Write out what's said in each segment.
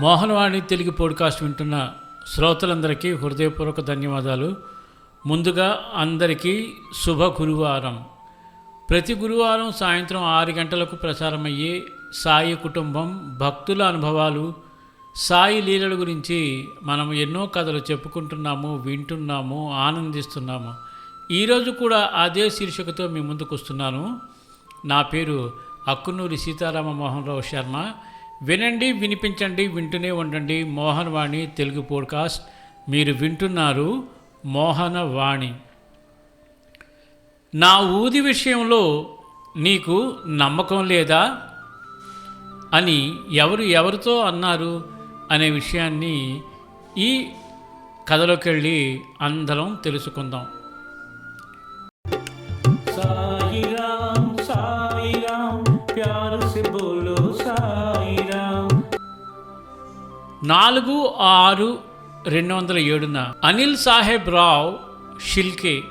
Mohanavani Telugu podcast వింటున్న శ్రోతలందరికీ హృదయపూర్వక ధన్యవాదాలు. ముందుగా అందరికీ శుభ గురువారం. ప్రతి గురువారం సాయంత్రం ఆరు గంటలకు ప్రసారమయ్యే సాయి కుటుంబం భక్తుల అనుభవాలు సాయి లీలల గురించి మనం ఎన్నో కథలు చెప్పుకుంటున్నాము వింటున్నాము ఆనందిస్తున్నాము. ఈరోజు కూడా అదే శీర్షికతో మీ ముందుకు వస్తున్నాను నా పేరు అక్కునూరి సీతారామ మోహన్ రావు శర్మ. వినండి వినిపించండి వింటూనే ఉండండి. మోహన్ వాణి తెలుగు పోడ్కాస్ట్. మీరు వింటున్నారు మోహన వాణి నా ఊది విషయంలో నీకు నమ్మకం లేదా? అని ఎవరు ఎవరితో అన్నారు అనే విషయాన్ని ఈ కథలోకి వెళ్ళి అందరం తెలుసుకుందాం. నాలుగు ఆరు రెండు వందల ఏడున అనిల్ సాహెబ్ రావ్ షిల్కే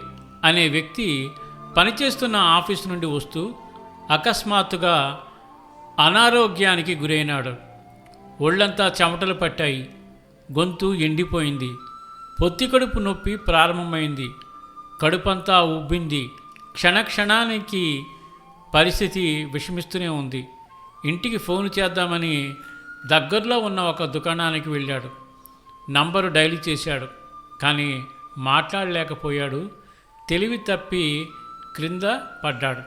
అనే వ్యక్తి పనిచేస్తున్న ఆఫీస్ నుండి వస్తూ అకస్మాత్తుగా అనారోగ్యానికి గురైనాడు. ఒళ్ళంతా చెమటలు పట్టాయి. గొంతు ఎండిపోయింది. పొత్తి కడుపు నొప్పి ప్రారంభమైంది. కడుపంతా ఉబ్బింది. క్షణక్షణానికి పరిస్థితి విషమిస్తూనే ఉంది. ఇంటికి ఫోన్ చేద్దామని దగ్గరలో ఉన్న ఒక దుకాణానికి వెళ్ళాడు. నంబరు డైల్ చేశాడు. కానీ మాట్లాడలేకపోయాడు. తెలివి తప్పి క్రింద పడ్డాడు.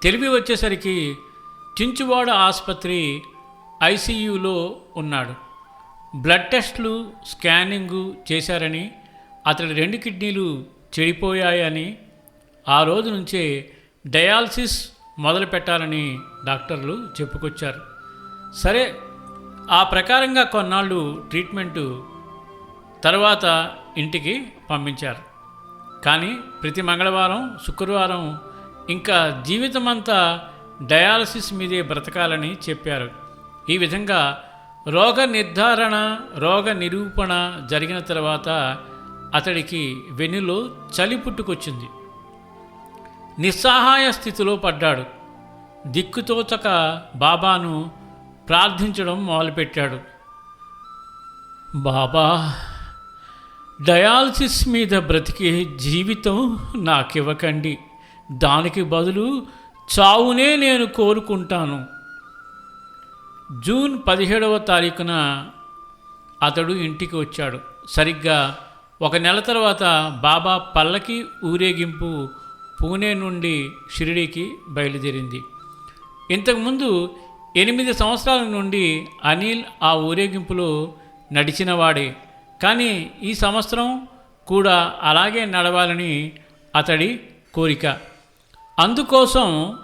తెలివి వచ్చేసరికి చించువాడ ఆసుపత్రి ఐసీయూలో ఉన్నాడు. బ్లడ్ టెస్ట్లు స్కానింగు చేశారని అతడి రెండు కిడ్నీలు చెడిపోయాయని ఆ రోజు నుంచే డయాలసిస్ మొదలు పెట్టాలని డాక్టర్లు చెప్పుకొచ్చారు. సరే ఆ ప్రకారంగా కొన్నాళ్ళు ట్రీట్మెంటు తర్వాత ఇంటికి పంపించారు. కానీ ప్రతి మంగళవారం శుక్రవారం ఇంకా జీవితమంతా డయాలసిస్ మీదే బ్రతకాలని చెప్పారు. ఈ విధంగా రోగ నిర్ధారణ రోగ నిరూపణ జరిగిన తర్వాత అతడికి వెన్నులో చలి పుట్టుకొచ్చింది. నిస్సహాయ స్థితిలో పడ్డాడు. దిక్కుతోచక బాబాను ప్రార్థించడం మొదలుపెట్టాడు. బాబా డయాలసిస్ మీద బ్రతికే జీవితం నాకివ్వకండి. దానికి బదులు చావునే నేను కోరుకుంటాను. జూన్ పదిహేడవ తారీఖున అతడు ఇంటికి వచ్చాడు. సరిగ్గా ఒక నెల తర్వాత బాబా పల్లకి ఊరేగింపు పూణే నుండి షిరిడీకి బయలుదేరింది. ఇంతకుముందు ఎనిమిది సంవత్సరాల నుండి అనిల్ ఆ ఊరేగింపులో నడిచినవాడే. కానీ ఈ సంవత్సరం కూడా అలాగే నడవాలని అతడి కోరిక. అందుకోసం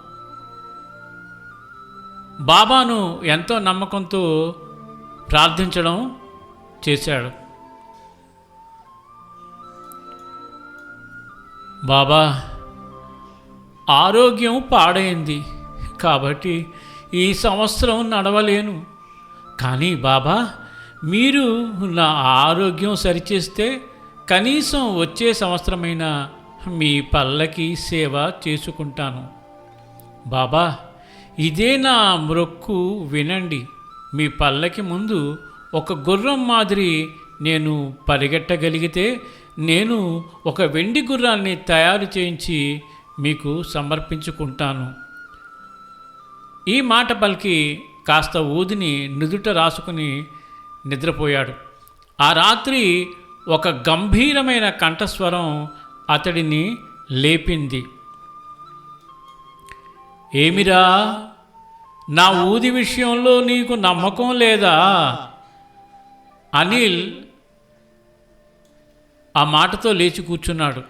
బాబాను ఎంతో నమ్మకంతో ప్రార్థించడం చేశాడు. బాబా ఆరోగ్యం పాడైంది కాబట్టి ఈ సంవత్సరం నడవలేను. కానీ బాబా మీరు నా ఆరోగ్యం సరిచేస్తే కనీసం వచ్చే సంవత్సరమైన మీ పల్లకి సేవ చేసుకుంటాను. బాబా ఇదే నా మ్రొక్కు వినండి. మీ పల్లకి ముందు ఒక గుర్రం మాదిరి నేను పరిగెట్టగలిగితే నేను ఒక వెండి గుర్రాన్ని తయారు చేయించి మీకు సమర్పించుకుంటాను. ఈ మాట పలికి కాస్త ఊదిని నుదుట రాసుకుని నిద్రపోయాడు. ఆ రాత్రి ఒక గంభీరమైన కంఠస్వరం అతడిని లేపింది. ఏమిరా? నా ఊది విషయంలో నీకు నమ్మకం లేదా? అనిల్ ఆ మాటతో లేచి కూర్చున్నాడు.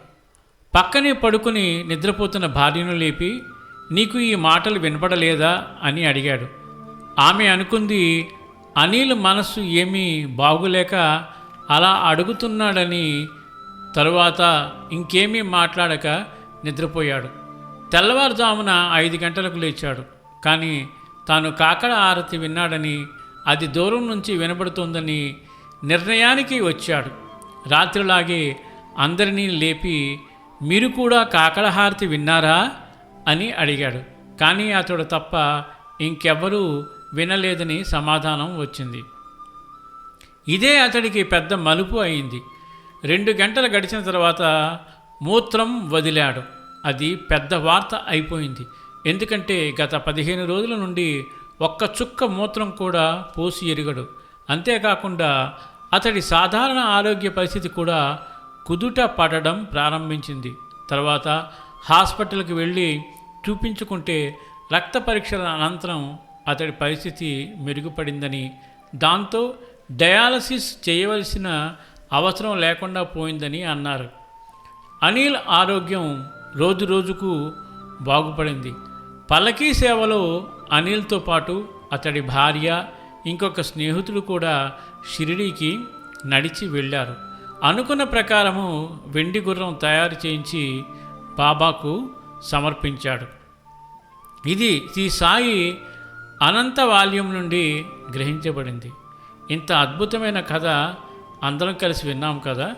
పక్కనే పడుకుని నిద్రపోతున్న భార్యను లేపి నీకు ఈ మాటలు వినపడలేదా అని అడిగాడు. ఆమె అనుకుంది అనిల్ మనస్సు ఏమీ బాగులేక అలా అడుగుతున్నాడని తరువాత ఇంకేమీ మాట్లాడక నిద్రపోయాడు. తెల్లవారుజామున ఐదు గంటలకు లేచాడు. కానీ తాను కాకడ ఆరతి విన్నాడని అది దూరం నుంచి వినబడుతుందని నిర్ణయానికి వచ్చాడు. రాత్రిలాగే అందరినీ లేపి మీరు కూడా కాకడ హారతి విన్నారా? అని అడిగాడు. కానీ అతడు తప్ప ఇంకెవ్వరూ వినలేదని సమాధానం వచ్చింది. ఇదే అతడికి పెద్ద మలుపు అయింది. రెండు గంటలు గడిచిన తర్వాత మూత్రం వదిలాడు. అది పెద్ద వార్త అయిపోయింది. ఎందుకంటే గత పదిహేను రోజుల నుండి ఒక్క చుక్క మూత్రం కూడా పోసి ఎరుగడు. అంతేకాకుండా అతడి సాధారణ ఆరోగ్య పరిస్థితి కూడా కుదుట పడడం ప్రారంభించింది. తర్వాత హాస్పిటల్కి వెళ్ళి చూపించుకుంటే రక్త పరీక్షల అనంతరం అతడి పరిస్థితి మెరుగుపడిందని దాంతో డయాలసిస్ చేయవలసిన అవసరం లేకుండా పోయిందని అన్నారు. అనిల్ ఆరోగ్యం రోజు రోజుకు బాగుపడింది. పల్లకీ సేవలో అనిల్తో పాటు అతడి భార్య ఇంకొక స్నేహితుడు కూడా షిరిడీకి నడిచి వెళ్ళారు. అనుకున్న ప్రకారము వెండి గుర్రం తయారు చేయించి బాబాకు సమర్పించాడు. ఇది శ్రీ సాయి అనంత వాల్యం నుండి గ్రహించబడింది. ఇంత అద్భుతమైన కథ అందరం కలిసి విన్నాం కదా?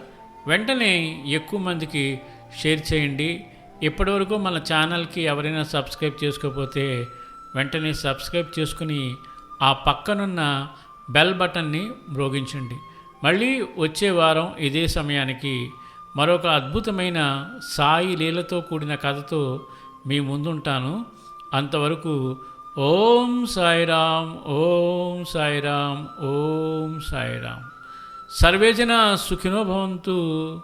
వెంటనే ఎక్కువ మందికి షేర్ చేయండి. ఇప్పటివరకు మన ఛానల్కి ఎవరైనా సబ్స్క్రైబ్ చేసుకోకపోతే వెంటనే సబ్స్క్రైబ్ చేసుకుని ఆ పక్కనున్న బెల్ బటన్ని మ్రోగించండి. మళ్ళీ వచ్చే వారం ఇదే సమయానికి మరొక అద్భుతమైన సాయి లీలతో కూడిన కథతో మీ ముందుంటాను. అంతవరకు ఓం సాయిరాం ఓం సాయిరాం ఓం సాయిరాం సర్వేజన సుఖినో భవంతు.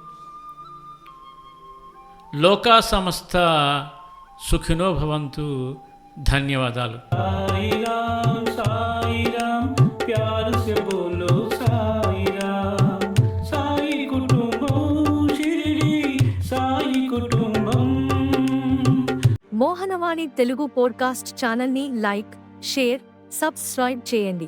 లోకా సమస్త సుఖినో భవంతు. ధన్యవాదాలు. మోహనవాణి తెలుగు పోడ్కాస్ట్ ఛానల్ని లైక్ షేర్ సబ్స్క్రైబ్ చేయండి.